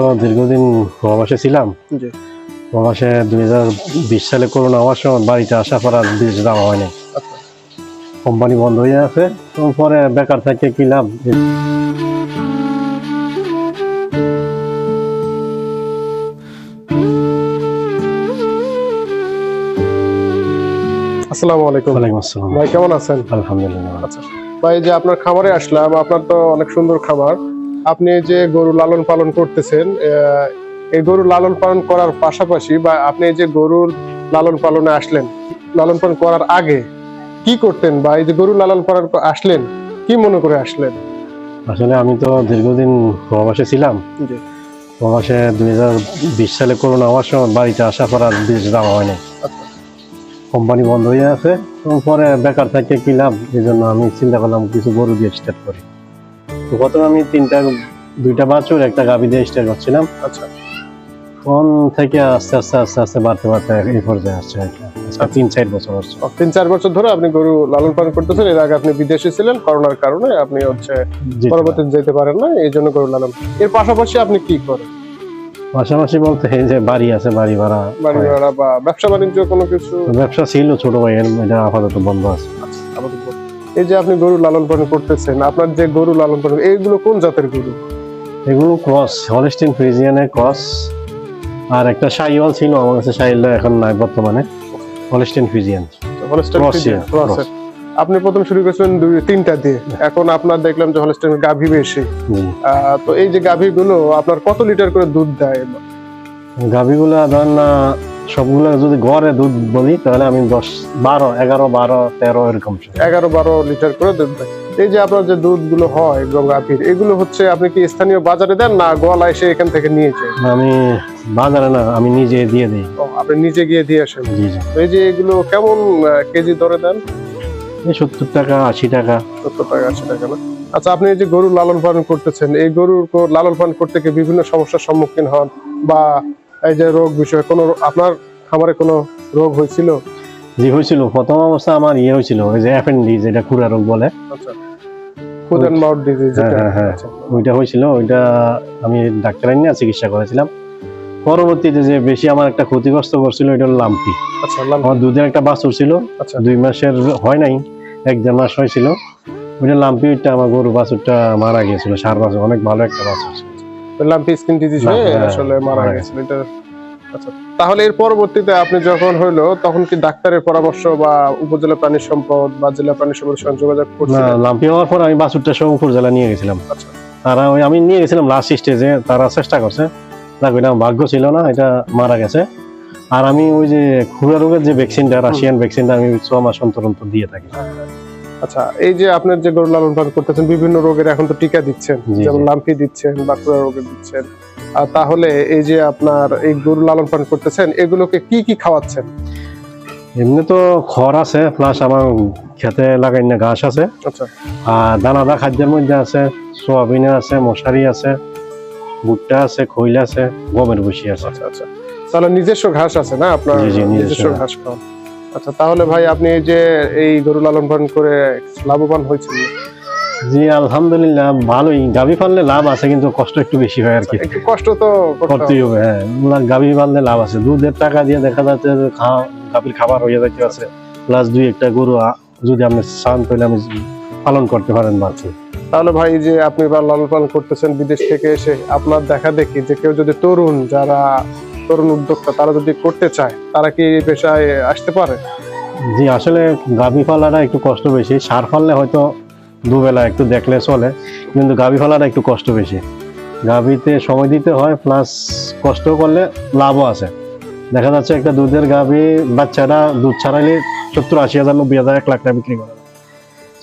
তো দীর্ঘদিন প্রবাসে ছিলাম। প্রবাসে দুই হাজার বিশ সালে করোনা হওয়ার সময় বাড়িতে আসা আর বিদেশ যাওয়া হয়নি। আচ্ছা। কোম্পানি বন্ধ হয়ে আছে। তো পরে বেকার থেকে কি লাভ? আসসালামু আলাইকুম। ওয়ালাইকুম আসসালাম। ভাই কেমন আছেন? আলহামদুলিল্লাহ। আচ্ছা। ভাই যে আপনার খামারে আসলাম আপনার তো অনেক সুন্দর খামার। আপনি যে গরু লালন পালন করতেছেন এই গরু লালন পালন করার পাশাপাশি বা আপনি যে গরুর লালন পালনে আসলেন লালন পালন করার আগে কি করতেন বা এই যে গরু লালন পালন আসলেন কি মনে করে আসলেন? আসলে আমি তো দীর্ঘদিন প্রবাসে ছিলাম। প্রবাসে দুই হাজার বিশ সালে করোনা হওয়ার সময় বাড়িতে আসা করার বিদেশ যাওয়া হয়নি। আচ্ছা। কোম্পানি বন্ধ হয়ে আছে পরে বেকার থেকে কি লাভ? এই জন্য আমি চিন্তা করলাম কিছু গরু দিয়ে স্টার্ট করি। তো প্রথমে আমি তিনটা দুইটা বাছুর একটা গাভি দিয়ে স্টার্ট করছিলাম। আচ্ছা। ফোন থেকে আস্তে আস্তে আস্তে আস্তে বাড়তে বাড়তে এই পর্যায়ে আসছে আর তিন চার বছর হচ্ছে। তিন চার বছর ধরে আপনি গরু লালন পালন করতেছেন এর আগে আপনি বিদেশে ছিলেন করোনার কারণে আপনি হচ্ছে। পরবর্তীতে যেতে পারেন না এই জন্য গরু লালন। এর পাশাপাশি আপনি কি করেন? পাশাপাশি বলতে এই যে বাড়ি আছে বাড়ি ভাড়া। বাড়ি ভাড়া বা ব্যবসা বাণিজ্য কোনো কিছু? ব্যবসা ছিল ছোট ভাইয়ের এটা আপাতত বন্ধ আছে। আচ্ছা, বলুন। এই যে আপনি গরু লালন পালন করতেছেন আপনার যে গরু লালন পালন এইগুলো কোন জাতের গরু? এগুলো ক্রস হলিস্টিন ফ্রিজিয়ানের ক্রস। আর একটা শাইওয়াল ছিল আমার কাছে শাইওয়াল এখন নাই বর্তমানে। Holstein Friesian Cross, Friesian. এর। আপনি প্রথম শুরু করেছিলেন দুই তিনটা দিয়ে। এখন আপনার দেখলাম যে হলস্টাইন গাভী বেশি। তো এই যে গাভী গুলো আপনার কত লিটার করে দুধ দেয়? গাভিগুলা ধরেন সবগুলো যদি গড়ে দুধ বলি তাহলে আমি দশ বারো এগারো বারো তেরো এরকম এগারো বারো লিটার করে দুধ দেয়। এই যে আপনার যে দুধগুলো হয় এবং গাভীর এগুলো হচ্ছে আপনি কি স্থানীয় বাজারে দেন না গোয়ালা এসে এখান থেকে নিয়ে যায়? আমি বাজারে না আমি নিজে দিয়ে দিই। আপনি নিজে গিয়ে দিয়ে আসেন? এই যে এগুলো কেমন কেজি দরে দেন? সত্তর টাকা আশি টাকা। সত্তর টাকা আশি টাকা না? আচ্ছা আপনি এই যে গরু লালন পালন করতেছেন এই গরুর লালন পালন করতে গিয়ে বিভিন্ন সমস্যার সম্মুখীন হন? বা এই যে রোগ বিষয়ে কোনো আপনার খামারে কোনো রোগ হয়েছিল? জি হয়েছিল। প্রথম অবস্থা আমার ইয়ে হয়েছিল ওই যে অ্যাপেন্ডিক্স এটা খুরা রোগ বলে। আচ্ছা। ফুড অ্যান্ড মাউথ ডিজিজ হ্যাঁ, হ্যাঁ, হ্যাঁ। ওইটা হয়েছিল ওইটা আমি ডাক্তার নিয়ে চিকিৎসা করেছিলাম। পরবর্তীতে যে বেশি আমার একটা ক্ষতিগ্রস্ত করছিল এটা হলো লাম্পি। আচ্ছা আমার দুধের একটা বাছুর ছিল আচ্ছা। দুই মাসের হয় নাই এক দেড় মাস হয়েছিল। ওইটা লাম্পি ওইটা আমার গরু বাছুরটা মারা গিয়েছিল সার বাছুর অনেক ভালো একটা বাছুর ছিল। লাম্পি স্কিন ডিজিজ হয়ে হ্যাঁ, আসলে মারা মারা গেছিল এটা আচ্ছা তাহলে এর পরবর্তীতে আপনি যখন হইল তখন কি ডাক্তারের পরামর্শ বা উপজেলা প্রাণী সম্পদ বা জেলা প্রাণী সম্পদের সঙ্গে যোগাযোগ না করছিলেন লাম্পি হওয়ার পর আমি বাছুরটা সব উপজেলা নিয়ে গেছিলাম। আচ্ছা। তারা ওই আমি নিয়ে গেছিলাম লাস্ট স্টেজে তারা চেষ্টা করছে। দেখ এটা ভাগ্য ছিল না এটা মারা গেছে। আর আমি ওই যে খুরা রোগের যে ভ্যাকসিনটা রাশিয়ান ভ্যাকসিনটা আমি ছ মাস অন্তর অন্তর দিয়ে থাকি। আচ্ছা এই যে আপনার যে গরু লালন পালন করতেছেন বিভিন্ন রোগের এখন তো টিকা দিচ্ছেন যেমন লাম্পি দিচ্ছেন বাঁকুড়া রোগের দিচ্ছেন। তাহলে এই যে আপনার এই গরু লালন পালন করতেছেন এগুলোকে কি কি খাওয়াচ্ছেন? এমনি তো খড় আছে প্লাস আমার খেতে লাগাই না ঘাস আছে। আচ্ছা। আর দানাদার খাদ্যের মধ্যে আছে সোয়াবিনের আছে মশারি আছে ভুট্টা আছে খৈল আছে গমের ভুসি আছে। আচ্ছা আচ্ছা। তাহলে নিজস্ব ঘাস আছে না আপনার? নিজস্ব ঘাস। খাওয়ান আচ্ছা তাহলে ভাই আপনি যে এই গরু লালন পালন করে লাভবান হয়েছেন? জি আলহামদুলিল্লাহ ভালোই। গাভি পাললে লাভ আছে কিন্তু কষ্ট একটু বেশি হয় আর কি। একটু কষ্ট তো করতে করতেই হবে। হ্যাঁ। গাভি পাললে লাভ আছে। দুধের টাকা দিয়ে দেখা যাচ্ছে গাভীর খাবার হয়ে যাচ্ছে আছে। প্লাস দুই একটা গরু যদি আপনি চান তাহলে আমি পালন করতে পারেন বাচ্চা তাহলে ভাই যে আপনি এবার লালন পালন করতেছেন বিদেশ থেকে এসে আপনার দেখা দেখি যে কেউ যদি তরুণ যারা তরুণ উদ্যোক্তা তারা যদি করতে চায় তারা কি এই পেশায় আসতে পারে? জি আসলে গাভি পালাটা একটু কষ্ট বেশি। সার ফাললে হয়তো দুবেলা একটু দেখলে চলে কিন্তু গাভি ফালাটা একটু কষ্ট বেশি। গাভিতে সময় দিতে হয় প্লাস কষ্ট করলে লাভও আছে। দেখা যাচ্ছে একটা দুধের গাভি বাচ্চারা দুধ ছাড়াইলে সত্তর আশি হাজার নব্বই হাজার এক লাখ টাকা বিক্রি করে।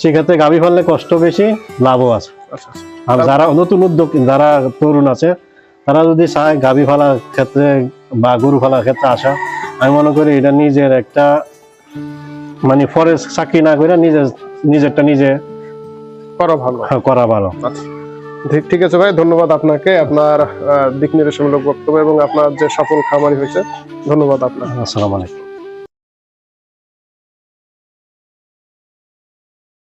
সেক্ষেত্রে গাভি ফাললে কষ্ট বেশি লাভও আছে। আচ্ছা আচ্ছা। আর যারা নতুন উদ্যোগ যারা তরুণ আছে তারা যদি চায় গাভি ফালার ক্ষেত্রে বা গরু ফেলার ক্ষেত্রে আসা আমি মনে করি এটা নিজের একটা মানে ফরেস্ট চাকরি না করে নিজের নিজেরটা নিজে করা ভালো। করা ভালো। ঠিক- ঠিক আছে ভাই ধন্যবাদ আপনাকে আপনার দিক নির্দেশমূলক বক্তব্য এবং আপনার যে সফল খামারি হয়েছে ধন্যবাদ আপনার আসসালামু আলাইকুম।